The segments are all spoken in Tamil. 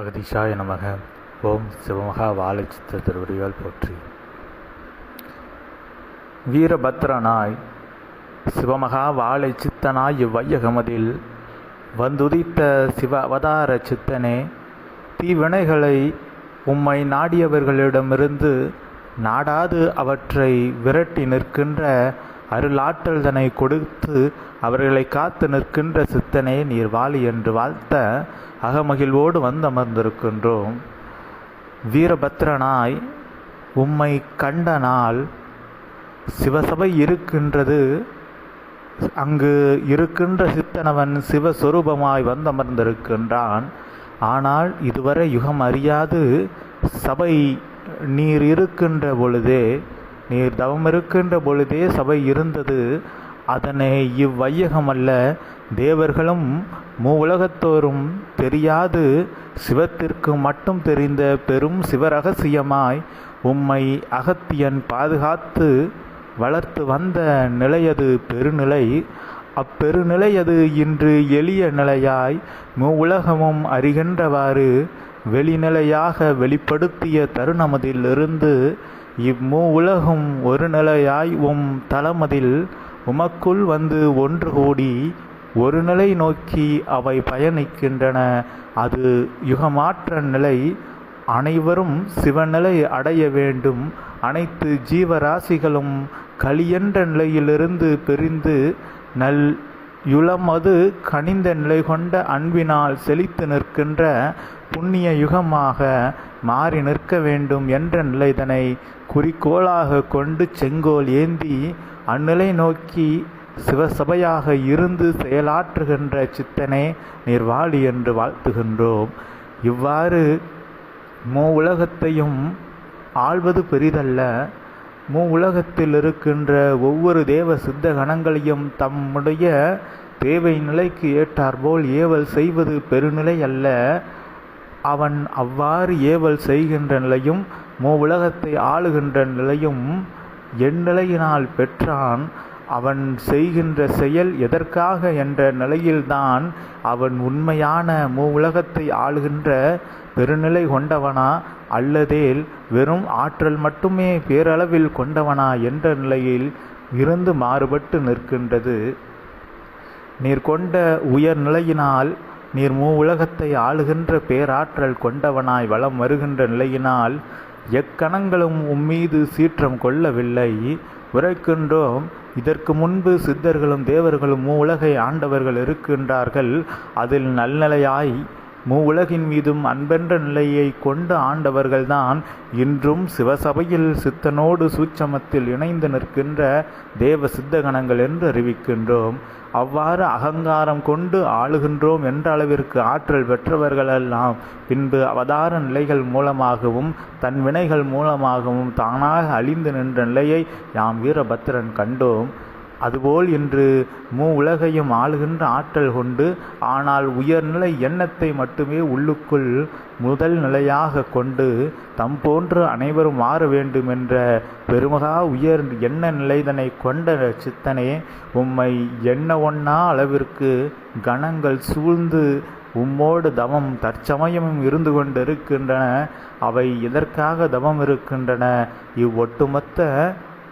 அகதிஷாய நமக. ஓம் சிவமகா வாழைச்சித்த திருவடிகள் போற்றி. வீரபத்ரனாய் சிவமகா வாழை சித்தனாய் இவ்வையகமதில் வந்துதித்த சிவ அவதார சித்தனே தீவினைகளை உம்மை நாடியவர்களிடமிருந்து நாடாது அவற்றை விரட்டி நிற்கின்ற அருளாற்றல்தனை கொடுத்து அவர்களை காத்து நிற்கின்ற சித்தனே நீர் வாழி என்று வாழ்த்த அகமகிழ்வோடு வந்தமர்ந்திருக்கின்றோம். வீரபத்ரனாய் உம்மை கண்ட நாள் சிவசபை இருக்கின்றது. அங்கு இருக்கின்ற சித்தனவன் சிவஸ்வரூபமாய் வந்தமர்ந்திருக்கின்றான். ஆனால் இதுவரை யுகம் அறியாது. சபை நீர் இருக்கின்ற பொழுதே நீர் தவம் இருக்கின்ற பொழுதே சபை இருந்தது. அதனை இவ்வையகமல்ல. தேவர்களும் மூவுலகத்தோறும் தெரியாது சிவத்திற்கு மட்டும் தெரிந்த பெரும் சிவரகசியமாய் உம்மை அகத்தியன் பாதுகாத்து வளர்த்து வந்த நிலையது பெருநிலை. அப்பெருநிலையது இன்று எளிய நிலையாய் மூவுலகமும் அறிகின்றவாறு வெளிநிலையாக வெளிப்படுத்திய தருணமதிலிருந்து இம்மூ உலகும் ஒரு நிலையாய் உம் தளமதில் உமக்குள் வந்து ஒன்று கூடி ஒரு நிலை நோக்கி அவை பயணிக்கின்றன. அது யுகமாற்ற நிலை. அனைவரும் சிவநிலை அடைய வேண்டும். அனைத்து ஜீவராசிகளும் களியென்ற நிலையிலிருந்து பிரிந்து நல் யுளமது கனிந்த நிலை கொண்ட அன்பினால் செழித்து நிற்கின்ற புண்ணிய யுகமாக மாறி நிற்க வேண்டும் என்ற நிலைதனை குறிக்கோளாக கொண்டு செங்கோல் ஏந்தி அந்நிலை நோக்கி சிவசபையாக இருந்து செயலாற்றுகின்ற சித்தனே நிர்வாளி என்று வாழ்த்துகின்றோம். இவ்வாறு மூ உலகத்தையும் ஆள்வது பெரிதல்ல. மூ உலகத்தில் இருக்கின்ற ஒவ்வொரு தேவ சித்த கணங்களையும் தம்முடைய தேவை நிலைக்கு ஏற்றாற்போல் ஏவல் செய்வது பெருநிலை அல்ல. அவன் அவ்வாறு ஏவல் செய்கின்ற நிலையும் மூ உலகத்தை ஆளுகின்ற நிலையும் எந்நிலையினால் பெற்றான். அவன் செய்கின்ற செயல் எதற்காக என்ற நிலையில்தான் அவன் உண்மையான மூ உலகத்தை ஆளுகின்ற பெருநிலை கொண்டவனா அல்லதேல் வெறும் ஆற்றல் மட்டுமே பேரளவில் கொண்டவனா என்ற நிலையில் இருந்து மாறுபட்டு நிற்கின்றது. நீர் கொண்ட உயர் நிலையினால் நீர் மூ உலகத்தை ஆளுகின்ற பேராற்றல் கொண்டவனாய் வளம் வருகின்ற நிலையினால் எக்கணங்களும் உம்மீது சீற்றம் கொள்ளவில்லை. உரைக்கின்றோம் இதற்கு முன்பு சித்தர்களும் தேவர்களும் உலகை ஆண்டவர்கள் இருக்கின்றார்கள். அதில் நல்நிலையாய் மூவுலகின் உலகின் மீதும் அன்பென்ற நிலையை கொண்டு ஆண்டவர்கள்தான் இன்றும் சிவசபையில் சித்தனோடு சூட்சமத்தில் இணைந்து நிற்கின்ற தேவ சித்தகணங்கள் என்று அறிவிக்கின்றோம். அவ்வாறு அகங்காரம் கொண்டு ஆளுகின்றோம் என்ற அளவிற்கு ஆற்றல் பெற்றவர்களெல்லாம் பின்பு அவதார நிலைகள் மூலமாகவும் தன் வினைகள் மூலமாகவும் தானாக அழிந்து நின்ற நிலையை யாம் வீரபத்திரன் கண்டோம். அதுபோல் இன்று மூ உலகையும் ஆளுகின்ற ஆற்றல் கொண்டு ஆனால் உயர்நிலை எண்ணத்தை மட்டுமே உள்ளுக்குள் முதல் நிலையாக கொண்டு தம் போன்று அனைவரும் மாற வேண்டும் என்ற பெருமகா உயர் எண்ண நிலைதனை கொண்ட சித்தனே உம்மை எண்ண ஒன்னா அளவிற்கு கணங்கள் சூழ்ந்து உம்மோடு தவம் தற்சமயமும் இருந்து கொண்டிருக்கின்றன. அவை எதற்காக தவம் இருக்கின்றன? இவ்வொட்டுமொத்த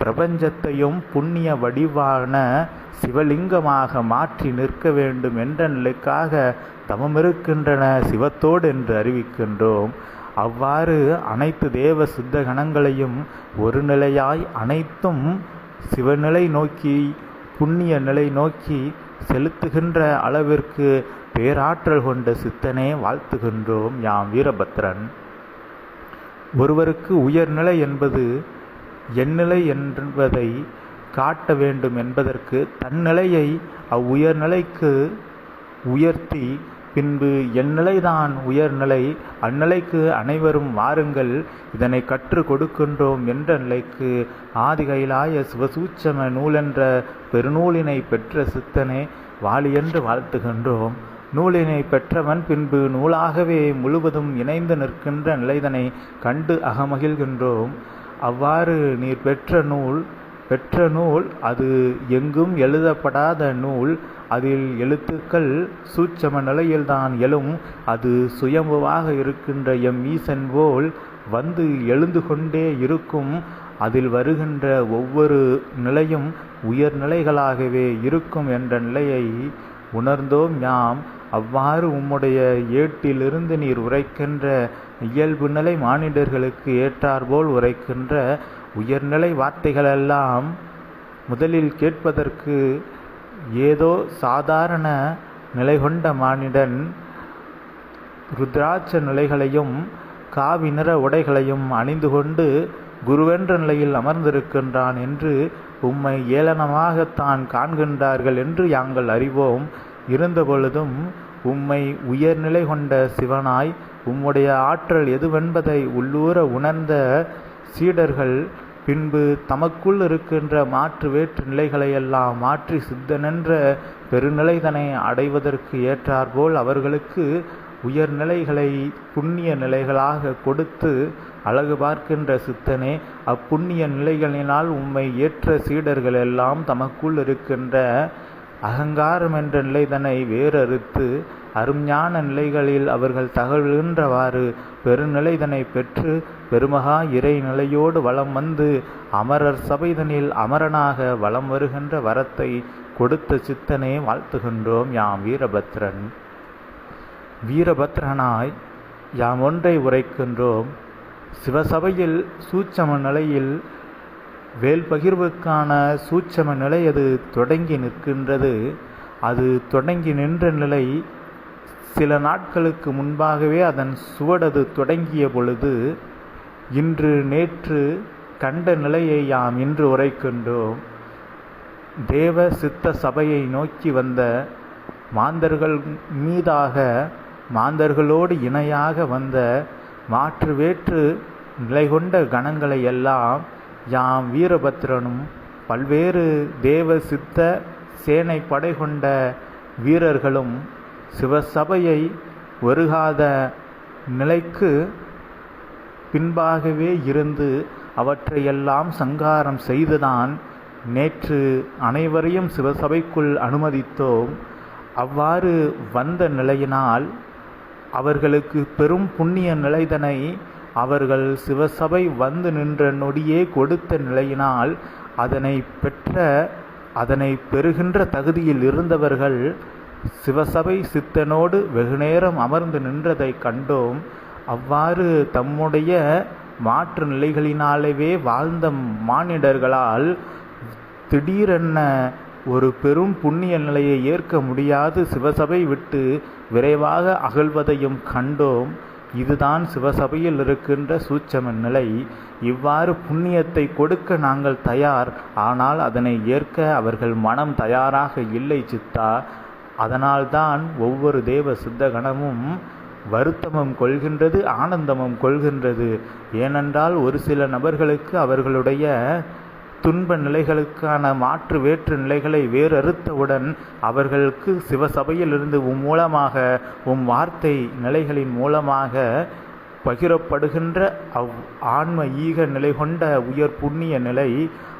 பிரபஞ்சத்தையும் புண்ணிய வடிவான சிவலிங்கமாக மாற்றி நிற்க வேண்டும் என்ற நிலைக்காக தமமிருக்கின்றன சிவத்தோடு என்று அறிவிக்கின்றோம். அவ்வாறு அனைத்து தேவ சித்த கணங்களையும் ஒரு நிலையாய் அனைத்தும் சிவநிலை நோக்கி புண்ணிய நிலை நோக்கி செலுத்துகின்ற அளவிற்கு பேராற்றல் கொண்ட சித்தனே வாழ்த்துகின்றோம் யாம் வீரபத்ரன். ஒருவருக்கு உயர்நிலை என்பது எந்நிலை என்பதை காட்ட வேண்டும் என்பதற்கு தன்னிலையை அவ்வுயர்நிலைக்கு உயர்த்தி பின்பு எந்நிலைதான் உயர்நிலை அந்நிலைக்கு அனைவரும் வாருங்கள் இதனை கற்றுக் கொடுக்கின்றோம் என்ற நிலைக்கு ஆதிகைலாய சிவசூச்சம நூலென்ற பெருநூலினை பெற்ற சித்தனே வாலியென்று வாழ்த்துகின்றோம். நூலினை பெற்றவன் பின்பு நூலாகவே முழுவதும் இணைந்து நிற்கின்ற நிலைதனை கண்டு அகமகிழ்கின்றோம். அவ்வாறு நீர் பெற்ற நூல் பெற்ற நூல் அது எங்கும் எழுதப்படாத நூல். அதில் எழுத்துக்கள் சூட்சம நிலையில்தான் எழும். அது சுயம்புவாக இருக்கின்ற எம் ஈசன் போல் வந்து எழுந்து கொண்டே இருக்கும். அதில் வருகின்ற ஒவ்வொரு நிலையும் உயர்நிலைகளாகவே இருக்கும் என்ற நிலையை உணர்ந்தோம் யாம். அவ்வாறு உம்முடைய ஏட்டிலிருந்து நீர் உரைக்கின்ற இயல்பு நிலை மானிடர்களுக்கு ஏற்றாற்போல் உரைக்கின்ற உயர்நிலை வார்த்தைகளெல்லாம் முதலில் கேட்பதற்கு ஏதோ சாதாரண நிலை கொண்ட மானிடன் ருத்ராட்ச நிலைகளையும் காவி நிற உடைகளையும் அணிந்து கொண்டு குருவென்ற நிலையில் அமர்ந்திருக்கின்றான் என்று உம்மை ஏளனமாகத்தான் காண்கின்றார்கள் என்று யாங்கள் அறிவோம். இருந்தபொழுதும் உம்மை உயர்நிலை கொண்ட சிவனாய் உம்முடைய ஆற்றல் எதுவென்பதை உள்ளூர உணர்ந்த சீடர்கள் பின்பு தமக்குள் இருக்கின்ற மாற்று வேற்று நிலைகளையெல்லாம் மாற்றி சித்தனென்ற பெருநிலைதனை அடைவதற்கு ஏற்றாற்போல் அவர்களுக்கு உயர்நிலைகளை புண்ணிய நிலைகளாக கொடுத்து அழகு பார்க்கின்ற சித்தனே அப்புண்ணிய நிலைகளினால் உம்மை ஏற்ற சீடர்கள் எல்லாம் தமக்குள் இருக்கின்ற அகங்காரம் என்ற நிலைதனை வேறறுத்து அருஞான நிலைகளில் அவர்கள் தகழ்கின்றவாறு பெருநிலைதனை பெற்று பெருமகா இறை நிலையோடு வலம் வந்து அமரர் சபைதனில் அமரனாக வலம் வருகின்ற வரத்தை கொடுத்த சித்தனே வாழ்த்துகின்றோம் யாம் வீரபத்ரன். வீரபத்ரனாய் யாம் ஒன்றை உரைக்கின்றோம். சிவசபையில் சூட்சம நிலையில் வேல் பகிர்வுக்கான சூட்சம நிலை அது தொடங்கி நிற்கின்றது. அது தொடங்கி நின்ற நிலை சில நாட்களுக்கு முன்பாகவே அதன் சுவடது தொடங்கிய பொழுது இன்று நேற்று கண்ட நிலையை யாம் இன்று உரைக்கின்றோம். தேவ சித்த சபையை நோக்கி வந்த மாந்தர்கள் மீதாக மாந்தர்களோடு இணையாக வந்த மாற்று வேற்று நிலை கொண்ட கணங்களை எல்லாம் யாம் வீரபத்ரனும் பல்வேறு தேவ சித்த சேனை படை கொண்ட வீரர்களும் சிவசபையை வருகாத நிலைக்கு பின்பாகவே இருந்து அவற்றையெல்லாம் சங்காரம் செய்துதான் நேற்று அனைவரையும் சிவசபைக்குள் அனுமதித்தோம். அவ்வாறு வந்த நிலையினால் அவர்களுக்கு பெரும் புண்ணிய நிலைதனை அவர்கள் சிவசபை வந்து நின்ற நொடியே கொடுத்த நிலையினால் அதனை பெற்ற அதனை பெறுகின்ற தகுதியில் இருந்தவர்கள் சிவசபை சித்தனோடு வெகுநேரம் அமர்ந்து நின்றதை கண்டோம். அவ்வாறு தம்முடைய மாற்று நிலைகளினாலேவே வாழ்ந்த மானிடர்களால் திடீரென ஒரு பெரும் புண்ணிய நிலையை ஏற்க முடியாது. சிவசபை விட்டு விரைவாக அகழ்வதையும் கண்டோம். இதுதான் சிவசபையில் இருக்கின்ற சூட்சம நிலை. இவ்வாறு புண்ணியத்தை கொடுக்க நாங்கள் தயார். ஆனால் அதனை ஏற்க அவர்கள் மனம் தயாராக இல்லை சித்தா. அதனால்தான் ஒவ்வொரு தேவ சித்தகணமும் வருத்தமும் கொள்கின்றது ஆனந்தமும் கொள்கின்றது. ஏனென்றால் ஒரு சில நபர்களுக்கு அவர்களுடைய துன்ப நிலைகளுக்கான மாற்று வேற்று நிலைகளை வேறறுத்தவுடன் அவர்களுக்கு சிவசபையிலிருந்து உம் மூலமாக உம் வார்த்தை நிலைகளின் மூலமாக பகிரப்படுகின்ற அவ் ஆன்ம ஈக நிலை கொண்ட உயர் புண்ணிய நிலை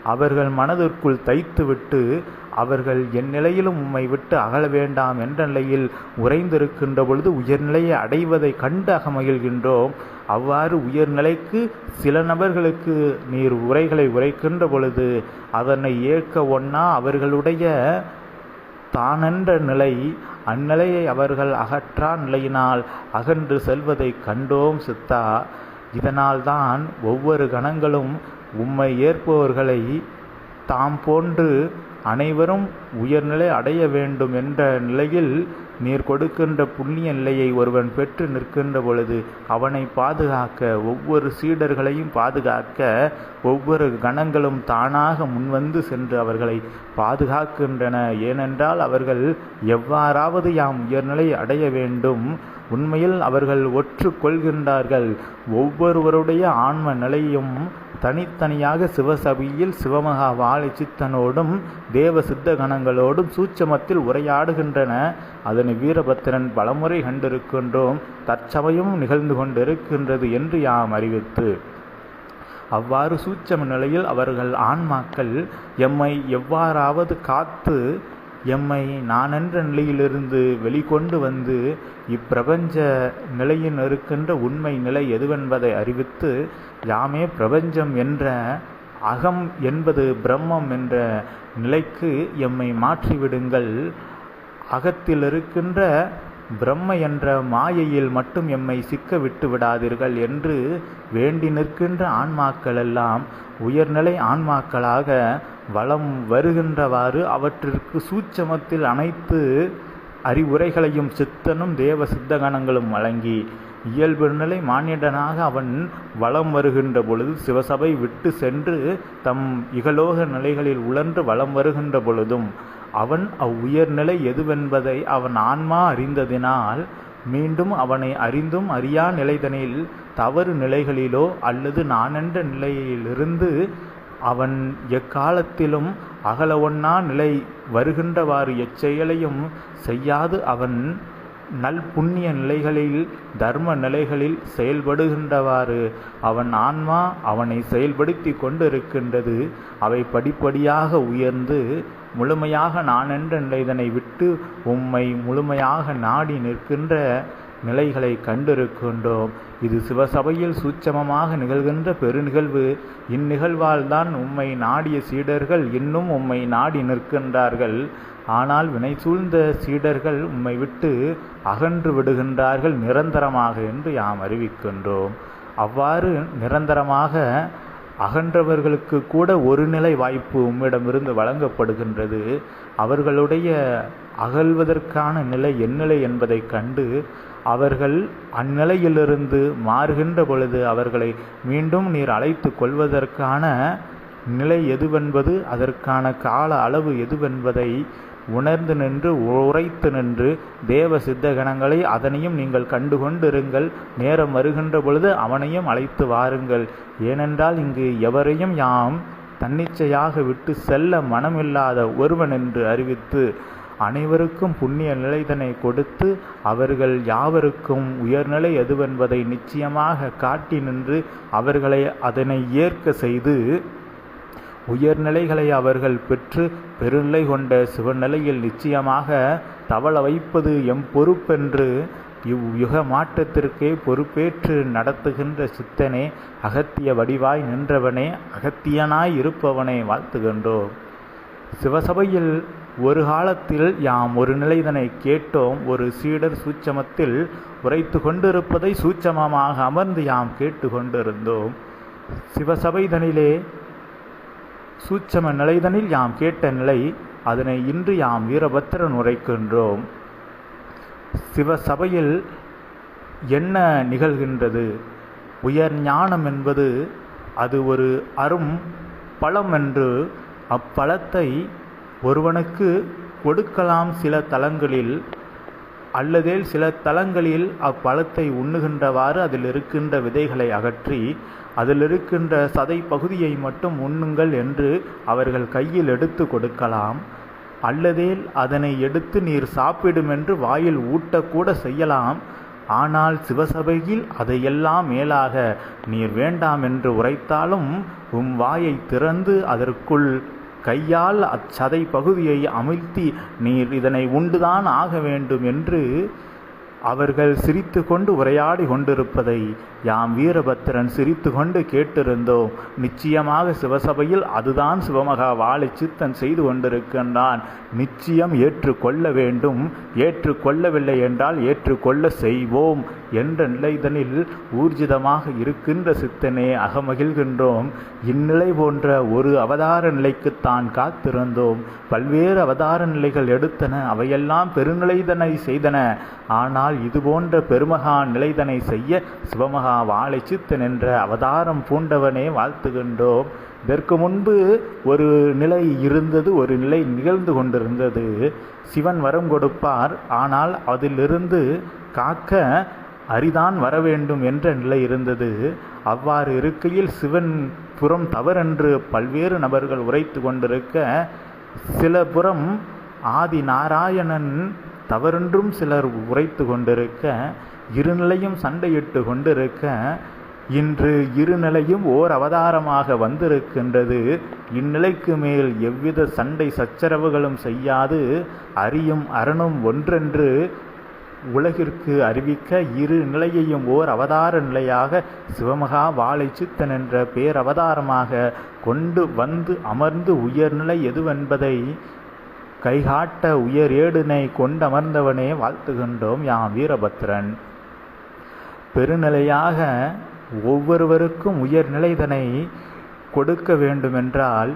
அவர்கள் மனதிற்குள் தைத்துவிட்டு அவர்கள் என் நிலையிலும் உம்மை விட்டு அகல வேண்டாம் என்ற நிலையில் உறைந்திருக்கின்ற பொழுது உயர்நிலையை அடைவதை கண்டு அகமகிழ்கின்றோம் அவ்வாறு உயர்நிலைக்கு சில நபர்களுக்கு நீர் உரைகளை உரைக்கின்ற பொழுது அதனை ஏற்க ஒன்னா அவர்களுடைய தானென்ற நிலை அந்நிலையை அவர்கள் அகற்றா நிலையினால் அகன்று செல்வதை கண்டோம் சித்தா. இதனால்தான் ஒவ்வொரு கணங்களும் உம்மை ஏற்பவர்களை தாம் போன்று அனைவரும் உயர்நிலை அடைய வேண்டும் என்ற நிலையில் நீர் கொடுக்கின்ற புண்ணிய நிலையை ஒருவன் பெற்று நிற்கின்ற பொழுது அவனை பாதுகாக்க ஒவ்வொரு சீடர்களையும் பாதுகாக்க ஒவ்வொரு கணங்களும் தானாக முன்வந்து சென்று அவர்களை பாதுகாக்கின்றன. ஏனென்றால் அவர்கள் எவ்வாறாவது யாம் உயர்நிலை அடைய வேண்டும். உண்மையில் அவர்கள் ஒற்று கொள்கின்றார்கள். ஒவ்வொருவருடைய ஆன்ம நிலையும் தனித்தனியாக சிவசபையில் சிவமகா வாழை சித்தனோடும் தேவ சித்த கணங்களோடும் சூட்சமத்தில் உரையாடுகின்றன. அதனை வீரபத்திரன் பலமுறை கண்டிருக்கின்றோம். தற்சமயம் நிகழ்ந்து கொண்டிருக்கின்றது என்று யாம் அறிவித்து. அவ்வாறு சூட்சம நிலையில் அவர்கள் ஆன்மாக்கள் எம்மை எவ்வாறாவது காத்து எம்மை நானென்ற நிலையிலிருந்து வெளிக்கொண்டு வந்து இப்பிரபஞ்ச நிலையில் இருக்கின்ற உண்மை நிலை எதுவென்பதை அறிவித்து யாமே பிரபஞ்சம் என்ற அகம் என்பது பிரம்மம் என்ற நிலைக்கு எம்மை மாற்றிவிடுங்கள். அகத்தில் இருக்கின்ற பிரம்ம என்ற மாயையில் மட்டும் எம்மை சிக்க விட்டு விடாதீர்கள் என்று வேண்டி நிற்கின்ற ஆன்மாக்கள் எல்லாம் உயர்நிலை ஆன்மாக்களாக வலம் வருகின்றவாறு அவற்றிற்கு சூட்சமத்தில் அனைத்து அறிவுரைகளையும் சித்தனும் தேவ சித்தகணங்களும் வழங்கி இயல்பு நிலை மானிடனாக அவன் வளம் வருகின்ற பொழுது சிவசபை விட்டு சென்று தம் இகலோக நிலைகளில் உழன்று வலம் வருகின்ற பொழுதும் அவன் அவ்வுயர்நிலை எதுவென்பதை அவன் ஆன்மா அறிந்ததினால் மீண்டும் அவனை அறிந்தும் அறியா நிலைதனில் தவறு நிலைகளிலோ அல்லது நானென்ற நிலையிலிருந்து அவன் எக்காலத்திலும் அகல ஒன்னா நிலை வருகின்றவாறு எச்செயலையும் செய்யாது அவன் நல் புண்ணிய நிலைகளில் தர்ம நிலைகளில் செயல்படுகின்றவாறு. அவன் ஆன்மா அவனை செயல்படுத்தி கொண்டிருக்கின்றது. அவை படிப்படியாக உயர்ந்து முழுமையாக நான் என்ற நிலைதனை விட்டு உம்மை முழுமையாக நாடி நிற்கின்ற நிலைகளை கண்டிருக்கின்றோம். இது சிவசபையில் சூட்சமமாக நிகழ்கின்ற பெருநிகழ்வு. இந்நிகழ்வால் தான் உம்மை நாடிய சீடர்கள் இன்னும் உம்மை நாடி நிற்கின்றார்கள். ஆனால் வினை சூழ்ந்த சீடர்கள் உம்மை விட்டு அகன்று விடுகின்றார்கள் நிரந்தரமாக என்று யாம் அறிவிக்கின்றோம். அவ்வாறு நிரந்தரமாக அகன்றவர்களுக்கு கூட ஒரு நிலை வாய்ப்பு உம்மிடமிருந்து வழங்கப்படுகின்றது. அவர்களுடைய அகழ்வதற்கான நிலை என்னிலை என்பதைக் கண்டு அவர்கள் அந்நிலையிலிருந்து மாறுகின்ற பொழுது அவர்களை மீண்டும் நீர் அழைத்து கொள்வதற்கான நிலை எதுவென்பது அதற்கான கால அளவு எதுவென்பதை உணர்ந்து நின்று உரைத்து நின்று தேவ சித்த கணங்களை அதனையும் நீங்கள் கண்டுகொண்டிருங்கள். நேரம் வருகின்ற பொழுது அவனையும் அழைத்து வாருங்கள். ஏனென்றால் இங்கு எவரையும் யாம் தன்னிச்சையாக விட்டு செல்ல மனமில்லாத ஒருவன் என்று அறிவித்து அனைவருக்கும் புண்ணிய நிலைதனை கொடுத்து அவர்கள் யாவருக்கும் உயர்நிலை எதுவென்பதை நிச்சயமாக காட்டி நின்று அவர்களை அதனை ஏற்க செய்து உயர்நிலைகளை அவர்கள் பெற்று பெருநிலை கொண்ட சிவநிலையில் நிச்சயமாக தவள வைப்பது எம் பொறுப்பென்று இவ்யுக மாற்றத்திற்கே பொறுப்பேற்று நடத்துகின்ற சித்தனே அகத்திய வடிவாய் நின்றவனே அகத்தியனாய் இருப்பவனை வாழ்த்துகின்றோம். சிவசபையில் ஒரு காலத்தில் யாம் ஒரு நிலைதனை கேட்டோம். ஒரு சீடர் சூட்சமத்தில் உரைத்து கொண்டிருப்பதை சூட்சமமாக அமர்ந்து யாம் கேட்டு கொண்டிருந்தோம். சிவசபைதனிலே சூட்சம நிலைதனில் யாம் கேட்ட நிலை அதனை இன்று யாம் வீரபத்திரன் உரைக்கின்றோம் சிவசபையில் என்ன நிகழ்கின்றது? உயர் ஞானம் என்பது அது ஒரு அரும் பழம் என்று அப்பழத்தை ஒருவனுக்கு கொடுக்கலாம் சில தலங்களில் அல்லது சில தலங்களில் அப்பழத்தை உண்ணுகின்றவாறு அதில் இருக்கின்ற விதைகளை அகற்றி அதில் இருக்கின்ற சதை பகுதியை மட்டும் உண்ணுங்கள் என்று அவர்கள் கையில் எடுத்து கொடுக்கலாம். அல்லதேல் அதனை எடுத்து நீர் சாப்பிடும் என்று வாயில் ஊட்டக்கூட செய்யலாம். ஆனால் சிவசபையில் அதையெல்லாம் மேலாக நீர் வேண்டாம் என்று உரைத்தாலும் உம் வாயை திறந்து அதற்குள் கையால் அச்சதை பகுதியை அமிழ்த்தி நீர் இதனை உண்டுதான் ஆக வேண்டும் என்று அவர்கள் சிரித்து கொண்டு உரையாடி கொண்டிருப்பதை யாம் வீரபத்திரன் சிரித்து கொண்டு கேட்டிருந்தோம். நிச்சயமாக சிவசபையில் அதுதான் சிவமகா வாழை சித்தன் செய்து கொண்டிருக்கின்றான். நிச்சயம் ஏற்றுக்கொள்ள வேண்டும். ஏற்றுக்கொள்ளவில்லை என்றால் ஏற்றுக்கொள்ள செய்வோம். என்ற நிலைதனில் ஊர்ஜிதமாக இருக்கின்ற சித்தனே அகமகிழ்கின்றோம். இந்நிலை போன்ற ஒரு அவதார நிலைக்குத்தான் காத்திருந்தோம். பல்வேறு அவதார நிலைகள் எடுத்தன அவையெல்லாம் பெருநிலைதனை செய்தன. ஆனால் இது போன்ற பெருமகா நிலைதனை செய்ய சிவமகா வாழை சித்தன் என்ற அவதாரம் பூண்டவனே வாழ்த்துகின்றோம். இதற்கு முன்பு ஒரு நிலை இருந்தது ஒரு நிலை நிகழ்ந்து கொண்டிருந்தது. சிவன் வரம் கொடுப்பார் ஆனால் அதிலிருந்து காக்க அரிதான் வர வேண்டும் என்ற நிலை இருந்தது. அவ்வாறு இருக்கையில் சிவன் புறம் தவறென்று பல்வேறு நபர்கள் உரைத்து கொண்டிருக்க சில புறம் ஆதி நாராயணன் தவறென்றும் சிலர் உரைத்து கொண்டிருக்க இருநிலையும் சண்டையிட்டு கொண்டிருக்க இன்று இருநிலையும் ஓர் அவதாரமாக வந்திருக்கின்றது. இந்நிலைக்கு மேல் எவ்வித சண்டை சச்சரவுகளும் செய்யாது. அறியும் அரணும் ஒன்றென்று உலகிற்கு அறிவிக்க இரு நிலையையும் ஓர் அவதார நிலையாக சிவமகா வாழை சித்தன் என்ற பேரவதாரமாக கொண்டு வந்து அமர்ந்து உயர்நிலை எதுவென்பதை கைகாட்ட உயர் ஏடுனை கொண்டமர்ந்தவனே வாழ்த்துகின்றோம் யாம் வீரபத்ரன். பெருநிலையாக ஒவ்வொருவருக்கும் உயர்நிலைதனை கொடுக்க வேண்டுமென்றால்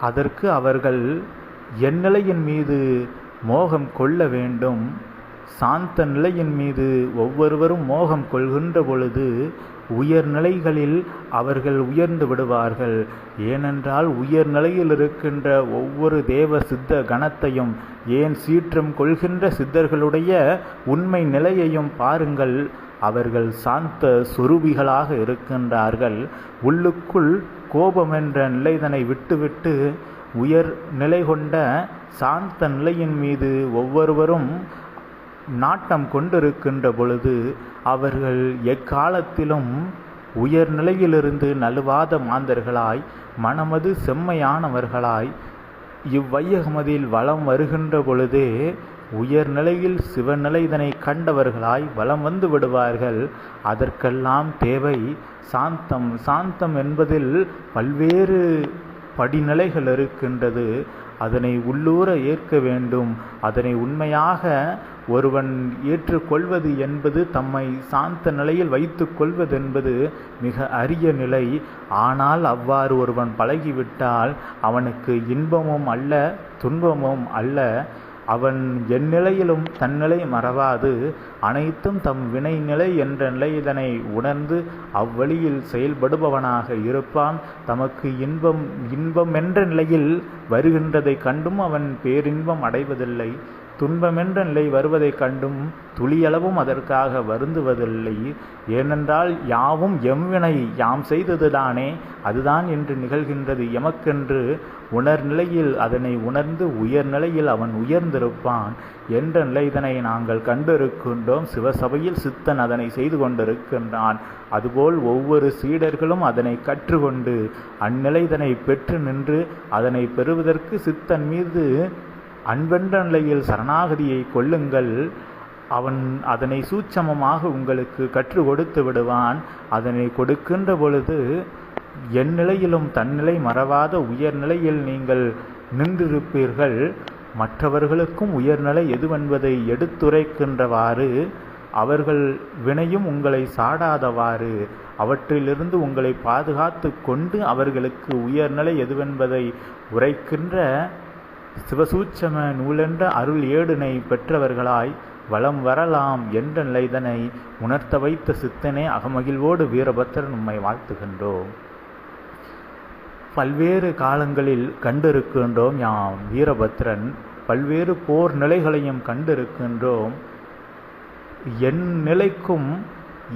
அதற்கு அவர்கள் எந்நிலையின் மீது மோகம் கொள்ள வேண்டும். சாந்த நிலையின் மீது ஒவ்வொருவரும் மோகம் கொள்கின்ற பொழுது உயர்நிலைகளில் அவர்கள் உயர்ந்து விடுவார்கள். ஏனென்றால் உயர்நிலையில் இருக்கின்ற ஒவ்வொரு தேவ சித்த கணத்தையும் ஏன் சீற்றம் கொள்கின்ற சித்தர்களுடைய உண்மை நிலையையும் பாருங்கள். அவர்கள் சாந்த சுரூபிகளாக இருக்கின்றார்கள். உள்ளுக்குள் கோபம் என்ற நிலைதனை விட்டுவிட்டு உயர் நிலை கொண்ட சாந்த நிலையின் மீது ஒவ்வொருவரும் நாட்டம் கொண்டிருக்கின்ற பொழுது அவர்கள் எக்காலத்திலும் உயர்நிலையிலிருந்து நலுவாத மாந்தர்களாய் மனமது செம்மையானவர்களாய் இவ்வையகமதில் வலம் வருகின்ற பொழுதே உயர்நிலையில் சிவநிலைதனை கண்டவர்களாய் வலம் வந்து விடுவார்கள். அதற்கெல்லாம் தேவை சாந்தம். சாந்தம் என்பதில் பல்வேறு படிநிலைகள் இருக்கின்றது. அதனை உள்ளூர ஏற்க வேண்டும். அதனை உண்மையாக ஒருவன் ஏற்றுக்கொள்வது என்பது தம்மை சாந்த நிலையில் வைத்து கொள்வதென்பது மிக அரிய நிலை. ஆனால் அவ்வாறு ஒருவன் பழகிவிட்டால் அவனுக்கு இன்பமும் அல்ல துன்பமும் அல்ல. அவன் எந்நிலையிலும் தன்னிலை மறவாது. அனைத்தும் தம் வினை நிலை என்ற நிலை இதனை உணர்ந்து அவ்வழியில் செயல்படுபவனாக இருப்பான். தமக்கு இன்பம் இன்பம் என்ற நிலையில் வருகின்றதை கண்டும் அவன் பேரின்பம் அடைவதில்லை. துன்பமென்ற நிலை வருவதைக் கண்டும் துளியளவும் அதற்காக வருந்துவதில்லை. ஏனென்றால் யாவும் எம்வினை யாம் செய்ததுதானே அதுதான் என்று நிகழ்கின்றது. எமக்கென்று உணர்நிலையில் அதனை உணர்ந்து உயர்நிலையில் அவன் உயர்ந்திருப்பான் என்ற நிலைதனை நாங்கள் கண்டிருக்கின்றோம். சிவசபையில் சித்தன் அதனை செய்து கொண்டிருக்கின்றான். அதுபோல் ஒவ்வொரு சீடர்களும் அதனை கற்றுக்கொண்டு அந்நிலைதனை பெற்று நின்று அதனை பெறுவதற்கு சித்தன் மீது அன்பென்ற நிலையில் சரணாகதியை கொள்ளுங்கள் அவன் அதனை சூட்சமமாக உங்களுக்கு கற்றுக் கொடுத்து விடுவான். அதனை கொடுக்கின்ற பொழுது என் நிலையிலும் தன்னிலை மறவாத உயர்நிலையில் நீங்கள் நின்றிருப்பீர்கள். மற்றவர்களுக்கும் உயர்நிலை எதுவென்பதை எடுத்துரைக்கின்றவாறு அவர்கள் வினையும் உங்களை சாடாதவாறு அவற்றிலிருந்து உங்களை பாதுகாத்து கொண்டு அவர்களுக்கு உயர்நிலை எதுவென்பதை உரைக்கின்ற சிவசூட்சம நூலென்ற அருள் ஏடுனை பெற்றவர்களாய் வலம் வரலாம் என்ற நிலைதனை உணர்த்த வைத்த சித்தனே அகமகிழ்வோடு வீரபத்திரன் உம்மை வாழ்த்துகின்றோம். பல்வேறு காலங்களில் கண்டிருக்கின்றோம் யாம் வீரபத்ரன் பல்வேறு போர் நிலைகளையும் கண்டிருக்கின்றோம். என் நிலைக்கும்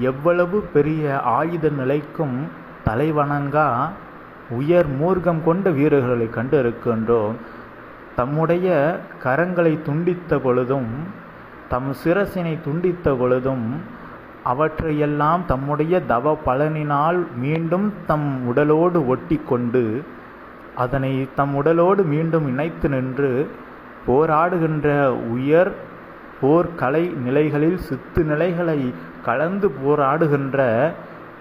எவ்வளவு பெரிய ஆயுத நிலைக்கும் தலைவணங்கா உயர் மூர்க்கம் கொண்ட வீரர்களை கண்டிருக்கின்றோம். தம்முடைய கரங்களை துண்டித்த பொழுதும் தம் சிரசினை துண்டித்த பொழுதும் அவற்றையெல்லாம் தம்முடைய தவ பலனினால் மீண்டும் தம் உடலோடு ஒட்டி கொண்டு அதனை தம் உடலோடு மீண்டும் இணைத்து நின்று போராடுகின்ற உயர் போர்க்கலை நிலைகளில் சித்து நிலைகளை கலந்து போராடுகின்ற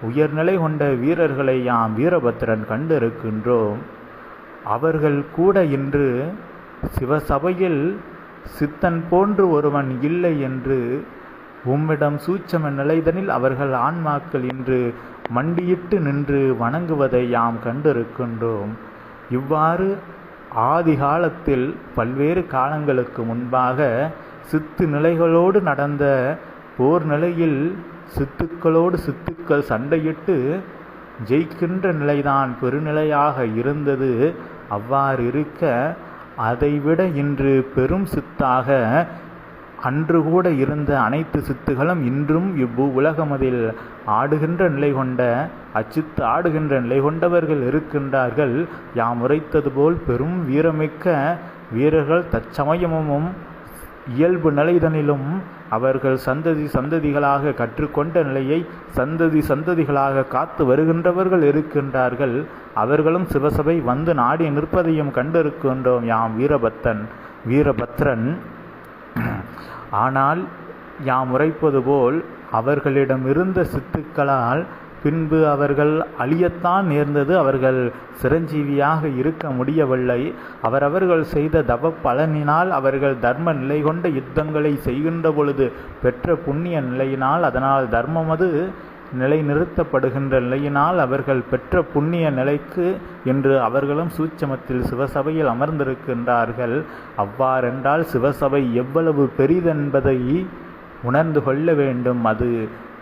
உயர்நிலை கொண்ட வீரர்களை யாம் வீரபத்திரன் கண்டிருக்கின்றோம். அவர்கள் கூட இன்று சிவசபையில் சித்தன் போன்று ஒருவன் இல்லை என்று உம்மிடம் சூட்சம நிலைதனில் அவர்கள் ஆன்மாக்கள் இன்று மண்டியிட்டு நின்று வணங்குவதை யாம் கண்டிருக்கின்றோம். இவ்வாறு ஆதி காலத்தில் பல்வேறு காலங்களுக்கு முன்பாக சித்து நிலைகளோடு நடந்த போர் நிலையில் சித்துக்களோடு சித்துக்கள் சண்டையிட்டு ஜெயிக்கின்ற நிலைதான் பெருநிலையாக இருந்தது. அவ்வாறு இருக்க அதைவிட இன்று பெரும் சித்தாக அன்று கூட இருந்த அனைத்து சித்துகளும் இன்றும் இவ்வு உலகமதில் ஆடுகின்ற நிலை கொண்ட அச்சித்து ஆடுகின்ற நிலை கொண்டவர்கள் இருக்கின்றார்கள். யாம் உரைத்தது போல் பெரும் வீரமிக்க வீரர்கள் தற்சமயமும் இயல்பு நிலைதனிலும் அவர்கள் சந்ததி சந்ததிகளாக கற்றுக்கொண்ட நிலையை சந்ததி சந்ததிகளாக காத்து வருகின்றவர்கள் இருக்கின்றார்கள். அவர்களும் சிவசபை வந்து நாடி நிற்பதையும் கண்டிருக்கின்றோம் யாம் வீரபத்தன் வீரபத்ரன். ஆனால் யாம் உரைப்பது போல் அவர்களிடம் இருந்த சித்துக்களால் பின்பு அவர்கள் அழியத்தான் நேர்ந்தது. அவர்கள் சிரஞ்சீவியாக இருக்க முடியவில்லை. அவரவர்கள் செய்த தவ பலனினால் அவர்கள் தர்ம நிலை கொண்ட யுத்தங்களை செய்கின்ற பொழுது பெற்ற புண்ணிய நிலையினால் அதனால் தர்மமது நிலைநிறுத்தப்படுகின்ற நிலையினால் அவர்கள் பெற்ற புண்ணிய நிலைக்கு என்று அவர்களும் சூட்சமத்தில் சிவசபையில் அமர்ந்திருக்கின்றார்கள். அவ்வாறென்றால் சிவசபை எவ்வளவு பெரிதென்பதை உணர்ந்து கொள்ள வேண்டும். அது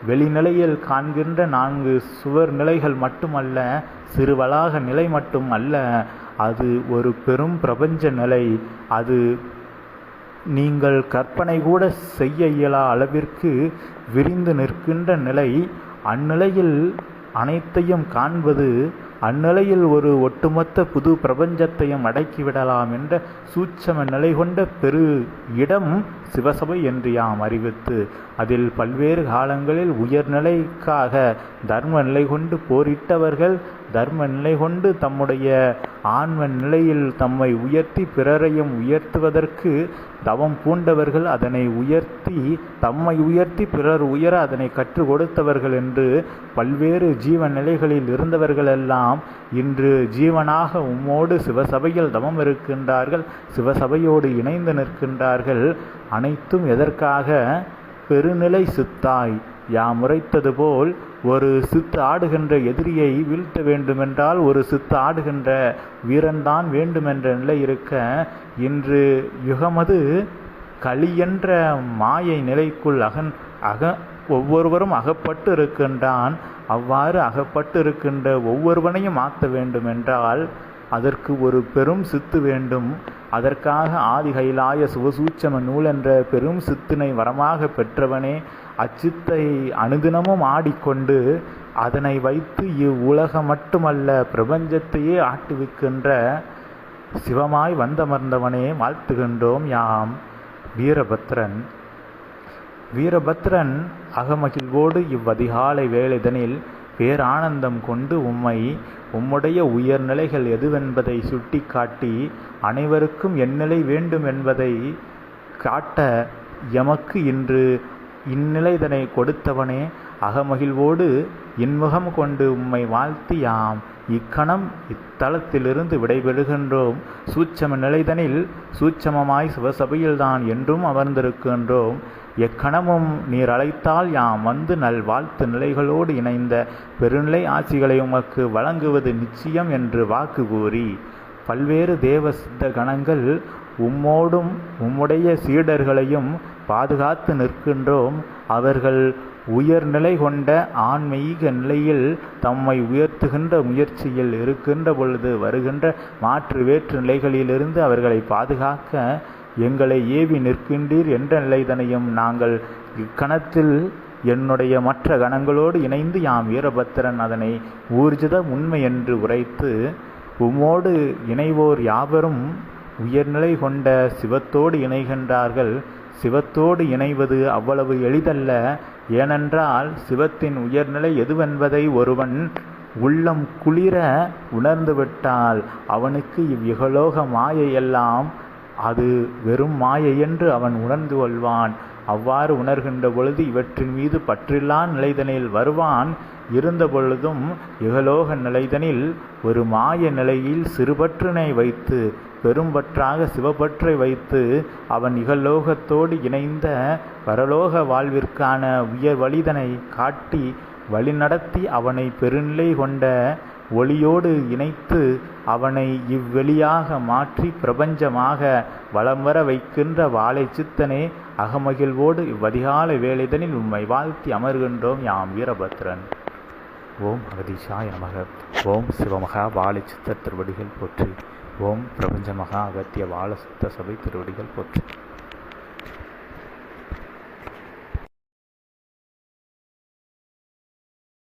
வெளிநிலையில் காண்கின்ற நான்கு சுவர் நிலைகள் மட்டுமல்ல சிறுவளாக நிலை மட்டும் அல்ல அது ஒரு பெரும் பிரபஞ்ச நிலை. அது நீங்கள் கற்பனை கூட செய்ய இயலா அளவிற்கு விரிந்து நிற்கின்ற நிலை. அந்நிலையில் அனைத்தையும் காண்பது அந்நிலையில் ஒரு ஒட்டுமொத்த புது பிரபஞ்சத்தையும் அடக்கிவிடலாம் என்ற சூட்சம நிலை கொண்ட பெரு இடம் சிவசபை என்று யாம் அறிவித்து அதில் பல்வேறு காலங்களில் உயர்நிலைக்காக தர்ம நிலை கொண்டு போரிட்டவர்கள் தர்ம நிலை கொண்டு தம்முடைய ஆன்ம நிலையில் தம்மை உயர்த்தி பிறரையும் உயர்த்துவதற்கு தவம் பூண்டவர்கள் அதனை உயர்த்தி தம்மை உயர்த்தி பிறர் உயர அதனை கற்றுக் கொடுத்தவர்கள் என்று பல்வேறு ஜீவ நிலைகளில் இருந்தவர்களெல்லாம் இன்று ஜீவனாக உம்மோடு சிவசபையில் தவம் இருக்கின்றார்கள் சிவசபையோடு இணைந்து நிற்கின்றார்கள். அனைத்தும் எதற்காக? பெருநிலை சித்தாய். யாம் உரைத்தது போல் ஒரு சித்து ஆடுகின்ற எதிரியை வீழ்த்த வேண்டுமென்றால் ஒரு சித்து ஆடுகின்ற வீரன்தான் வேண்டுமென்ற நிலை இருக்க இன்று யுகமது களியென்ற மாயை நிலைக்குள் அகன் அக ஒவ்வொருவரும் அகப்பட்டு இருக்கின்றான். அவ்வாறு அகப்பட்டு இருக்கின்ற ஒவ்வொருவனையும் மாற்ற வேண்டுமென்றால் அதற்கு ஒரு பெரும் சித்து வேண்டும். அதற்காக ஆதி கைலாய சுவசூச்சம நூல் என்ற பெரும் சித்தினை வரமாக பெற்றவனே அச்சித்தை அனுதினமும் ஆடிக்கொண்டு அதனை வைத்து இவ்வுலகம் மட்டுமல்ல பிரபஞ்சத்தையே ஆட்டுவிக்கின்ற சிவமாய் வந்தமர்ந்தவனே வாழ்த்துகின்றோம் யாம் வீரபத்ரன். வீரபத்ரன் அகமகிழ்வோடு இவ்வதிகாலை வேளைதனில் பேரானந்தம் கொண்டு உம்மை உம்முடைய உயர்நிலைகள் எதுவென்பதை சுட்டி காட்டி அனைவருக்கும் எந்நிலை வேண்டும் என்பதை காட்ட எமக்கு இன்று இந்நிலைதனை கொடுத்தவனே அகமகிழ்வோடு இன்முகம் கொண்டு உம்மை வாழ்த்தி யாம் இக்கணம் இத்தலத்திலிருந்து விடைபெறுகின்றோம். சூட்சம நிலைதனில் சூட்சமமாய் சிவசபையில்தான் என்றும் அமர்ந்திருக்கின்றோம். எக்கணமும் நீர் அழைத்தால் யாம் வந்து நல் வாழ்த்து நிலைகளோடு இணைந்த பெருநிலை ஆட்சிகளை உமக்கு வழங்குவது நிச்சயம் என்று வாக்கு கூறி பல்வேறு தேவ சித்த கணங்கள் உம்மோடும் உம்முடைய சீடர்களையும் பாதுகாத்து நிற்கின்றோம். அவர்கள் உயர்நிலை கொண்ட ஆன்மீக நிலையில் தம்மை உயர்த்துகின்ற முயற்சியில் இருக்கின்ற பொழுது வருகின்ற மாற்று வேற்று நிலைகளிலிருந்து அவர்களை பாதுகாக்க எங்களை ஏவி நிற்கின்றீர் என்ற நிலைதனையும் நாங்கள் இக்கணத்தில் என்னுடைய மற்ற கணங்களோடு இணைந்து யாம் வீரபத்திரன் அதனை ஊர்ஜித உண்மை என்று உரைத்து உம்மோடு இணைவோர் யாவரும் உயர்நிலை கொண்ட சிவத்தோடு இணைகின்றார்கள். சிவத்தோடு இணைவது அவ்வளவு எளிதல்ல. ஏனென்றால் சிவத்தின் உயர்நிலை எதுவென்பதை ஒருவன் உள்ளம் குளிர உணர்ந்துவிட்டால் அவனுக்கு இவ்விகலோக மாயையெல்லாம் அது வெறும் மாயை என்று அவன் உணர்ந்து கொள்வான். அவ்வாறு உணர்கின்ற பொழுது இவற்றின் மீது பற்றில்லா நிலைதனில் வருவான். இருந்த பொழுதும் இகலோக நிலைதனில் ஒரு மாய நிலையில் சிறுபற்றினை வைத்து பெரும்பற்றாக சிவபற்றை வைத்து அவன் இகலோகத்தோடு இணைந்த பரலோக வாழ்விற்கான உயர் வழிதனை காட்டி வழிநடத்தி அவனை பெருநிலை கொண்ட ஒளியோடு இணைத்து அவனை இவ்வெளியாக மாற்றி பிரபஞ்சமாக வலம் வர வைக்கின்ற வாழை சித்தனே அகமகிழ்வோடு இவ்வதிகால வேலைதனில் உம்மை வாழ்த்தி அமர்கின்றோம் யாம் வீரபத்ரன். ஓம் அகதீஷாய நமக. ஓம் சிவமகா வாழை சித்தர் திருவடிகள் போற்றி. ஓம் பிரபஞ்ச மகா அகத்திய வாழ சுத்த சபை திருவடிகள் போற்று.